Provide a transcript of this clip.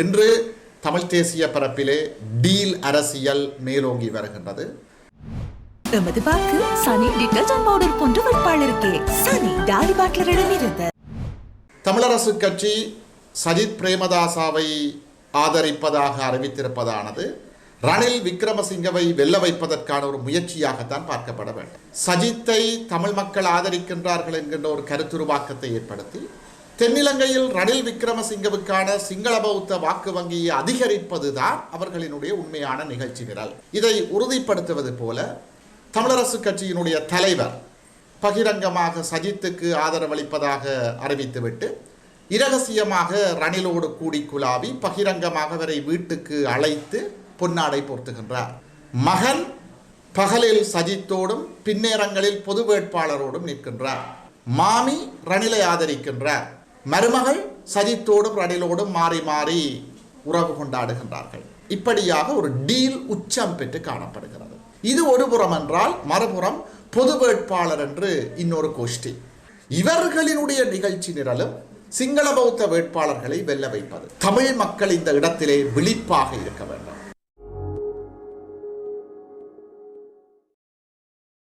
இன்று தமிழ் தேசிய பரப்பிலே டீல் அரசியல் மேலோங்கி வருகின்றது. எமது வாக்கு சனி டிட்டர்ஜென்ட் பவுடர் போன்ற வேட்பாளருக்கே சனி டாடி பாட்லரிடமிருந்து. தமிழரசு கட்சி சஜித் பிரேமதாசாவை ஆதரிப்பதாக அறிவித்திருப்பதானது ரணில் விக்ரமசிங்கவை வெல்ல வைப்பதற்கான ஒரு முயற்சியாகத்தான் பார்க்கப்பட வேண்டும். சஜித்தை தமிழ் மக்கள் ஆதரிக்கின்றார்கள் என்கின்ற ஒரு கருத்துருவாக்கத்தை ஏற்படுத்தி தென்னிலங்கையில் ரணில் விக்ரமசிங்கவுக்கான சிங்கள பௌத்த வாக்கு வங்கியை அதிகரிப்பதுதான் அவர்களினுடைய உண்மையான நிகழ்ச்சி நிரல் இதை உறுதிப்படுத்துவது போல தமிழரசு கட்சியினுடைய தலைவர் பகிரங்கமாக சஜித்துக்கு ஆதரவளிப்பதாக அறிவித்துவிட்டு இரகசியமாக ரணிலோடு கூடி குலாவி பகிரங்கமாக அவரை வீட்டுக்கு அழைத்து பொன்னாடை போர்த்துகின்றார். மகன் பகலில் சஜித்தோடும் பின்னேரங்களில் பொது வேட்பாளரோடும் நிற்கின்றார். மாமி ரணிலை ஆதரிக்கின்றார். மருமகள் சஜித்தோடும் ரணிலோடும் மாறி மாறி உறவு கொண்டாடுகின்றார்கள். இப்படியாக ஒரு டீல் உச்சம் பெற்று காணப்படுகிறது. இது ஒரு புறம் என்றால் மறுபுறம் பொது வேட்பாளர் என்று இன்னொரு கோஷ்டி. இவர்களினுடைய நிகழ்ச்சி நிரலும் சிங்கள பௌத்த வேட்பாளர்களை வெல்ல வைப்பது. தமிழ் மக்கள் இந்த இடத்திலே விழிப்பாக இருக்க வேண்டும்.